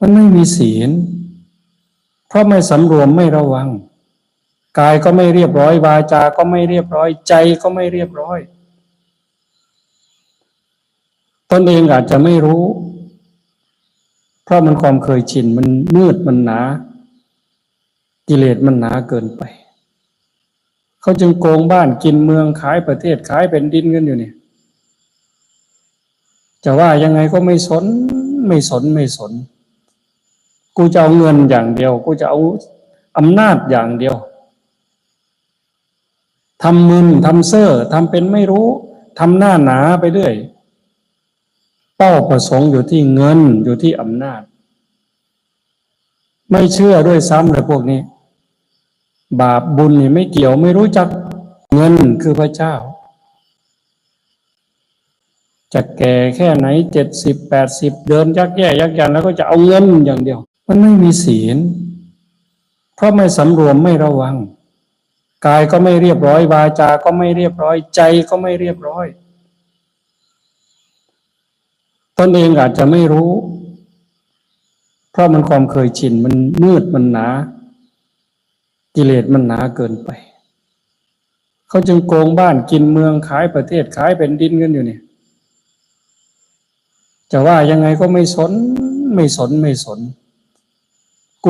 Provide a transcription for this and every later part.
มันไม่มีศีล เพราะไม่สำรวมไม่ระวัง กายก็ไม่เรียบร้อย วาจา ก็ไม่เรียบร้อย ใจก็ไม่เรียบร้อย ตนเองอาจจะไม่รู้ เพราะมันความเคยชิน มันมืดมันหนา กิเลสมันหนาเกินไป เขาจึงโกงบ้านกินเมืองขายประเทศขายเป็นดินกันอยู่เนี่ยจะว่ายังไงก็ไม่สนไม่สนไม่สน กูจะเอาเงินอย่างเดียว กูจะเอาอำนาจอย่างเดียวทำมึนทำเซ่อทำเป็นไม่รู้ทำหน้าหนาไปเรื่อย เป้าประสงค์อยู่ที่เงินอยู่ที่อำนาจ ไม่เชื่อด้วยซ้ำเลยพวกนี้ บาปบุญนี่ไม่เกี่ยวไม่รู้จักเงินคือพระเจ้าจะแก่แค่ไหนเจ็ดสิบแปดสิบเดินยักแย่ยักยันแล้วก็จะเอาเงินอย่างเดียว มันไม่มีศีล เพราะไม่สำรวมไม่ระวัง กายก็ไม่เรียบร้อย วาจา ก็ไม่เรียบร้อย ใจก็ไม่เรียบร้อย ตนเองอาจจะไม่รู้ เพราะมันความเคยชินมันมืดมันหนา กิเลสมันหนาเกินไป เขาจึงโกงบ้านกินเมืองขายประเทศขายเป็นดินกันอยู่เนี่ยจะว่ายังไงก็ไม่สนไม่สนไม่สน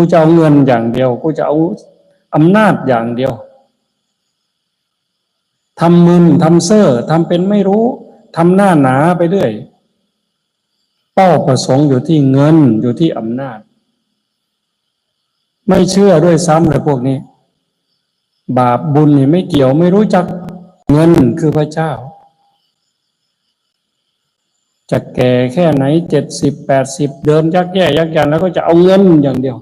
กูจะเอาเงินอย่างเดียว กูจะเอาอำนาจอย่างเดียวทำมึนทำเซ่อทำเป็นไม่รู้ทำหน้าหนาไปเรื่อย เป้าประสงค์อยู่ที่เงินอยู่ที่อำนาจ ไม่เชื่อด้วยซ้ำเลยพวกนี้ บาปบุญนี่ไม่เกี่ยวไม่รู้จักเงินคือพระเจ้า จะแก่แค่ไหนเจ็ดสิบแปดสิบเดินยักแย่ยักยันแล้วก็จะเอาเงินอย่างเดียว